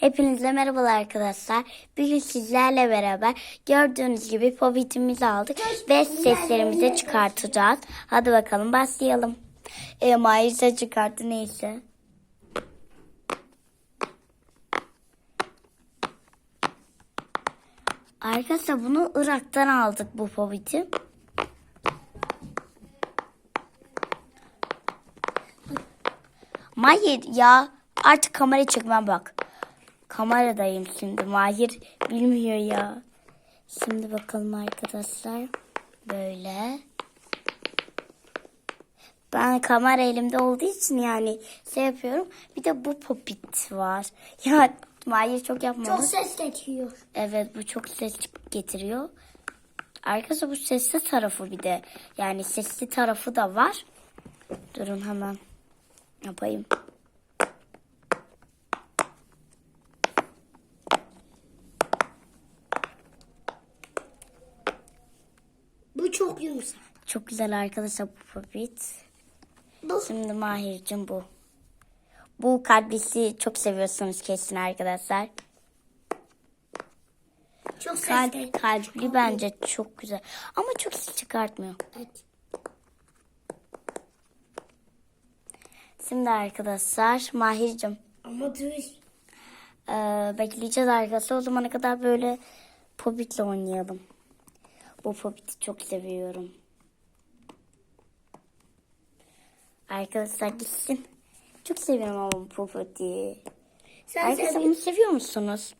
Hepinize merhabalar arkadaşlar. Bugün sizlerle beraber gördüğünüz gibi popitimizi aldık ve seslerimizi çıkartacağız. Hadi bakalım başlayalım. E, Mayıs'a çıkarttı neyse. Arkadaşlar bunu Irak'tan aldık bu popiti. Mahir ya artık kamera çekmem bak. Kameradayım şimdi. Mahir bilmiyor ya. Şimdi bakalım arkadaşlar. Böyle. Ben kamera elimde olduğu için yani şey yapıyorum. Bir de bu popit var. Ya Mahir çok yapmadı. Çok ses getiriyor. Evet bu çok ses getiriyor. Arkadaşlar bu sesli tarafı bir de. Yani sesli tarafı da var. Durun hemen yapayım. Bu çok yumuşak. Çok güzel arkadaşlar bu popit. Bu Şimdi Mahir'cim bu. Bu kalplisi çok seviyorsunuz kesin arkadaşlar. çok Kalp, kalpli bence çok güzel. Ama çok ses çıkartmıyor. Evet. Şimdi arkadaşlar Mahir'cim Ama dur. Ee, bekleyeceğiz arkadaşlar. O zamana kadar böyle Popit'le oynayalım. Bu Popit'i çok seviyorum. Arkadaşlar gitsin. Çok seviyorum ama bu Popit'i. Sen Arkadaşlar bunu seviyor musunuz?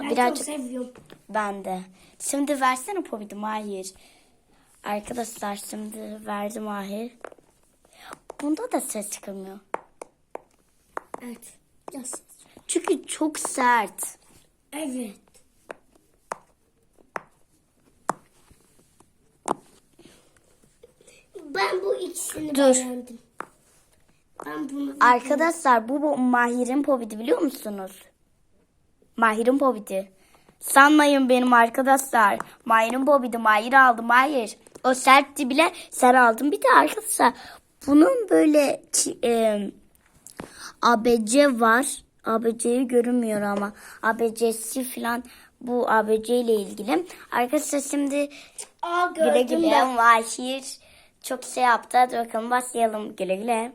Ben Birazcık çok seviyorum. ben de. Şimdi versene Popit'i Mahir. Arkadaşlar şimdi verdim Mahir. Bunda da ses çıkamıyor. Evet. Ses. Çünkü çok sert. Evet. Ben bu ikisini Dur. beğendim. Ben bunu Arkadaşlar bu, bu Mahir'in povidi biliyor musunuz? Mahir'in povidi. Sanmayın benim arkadaşlar. Mahir'in povidi. Mahir aldı Mahir. O sertti bile sen aldın. Bir de arkadaşlar bunun böyle e, ABC var. ABC'yi görünmüyor ama. ABC'si falan bu ABC ile ilgili. Arkadaşlar şimdi Aa güle gördüm güle ben. Mahir çok şey yaptı. Hadi bakalım başlayalım. Güle güle.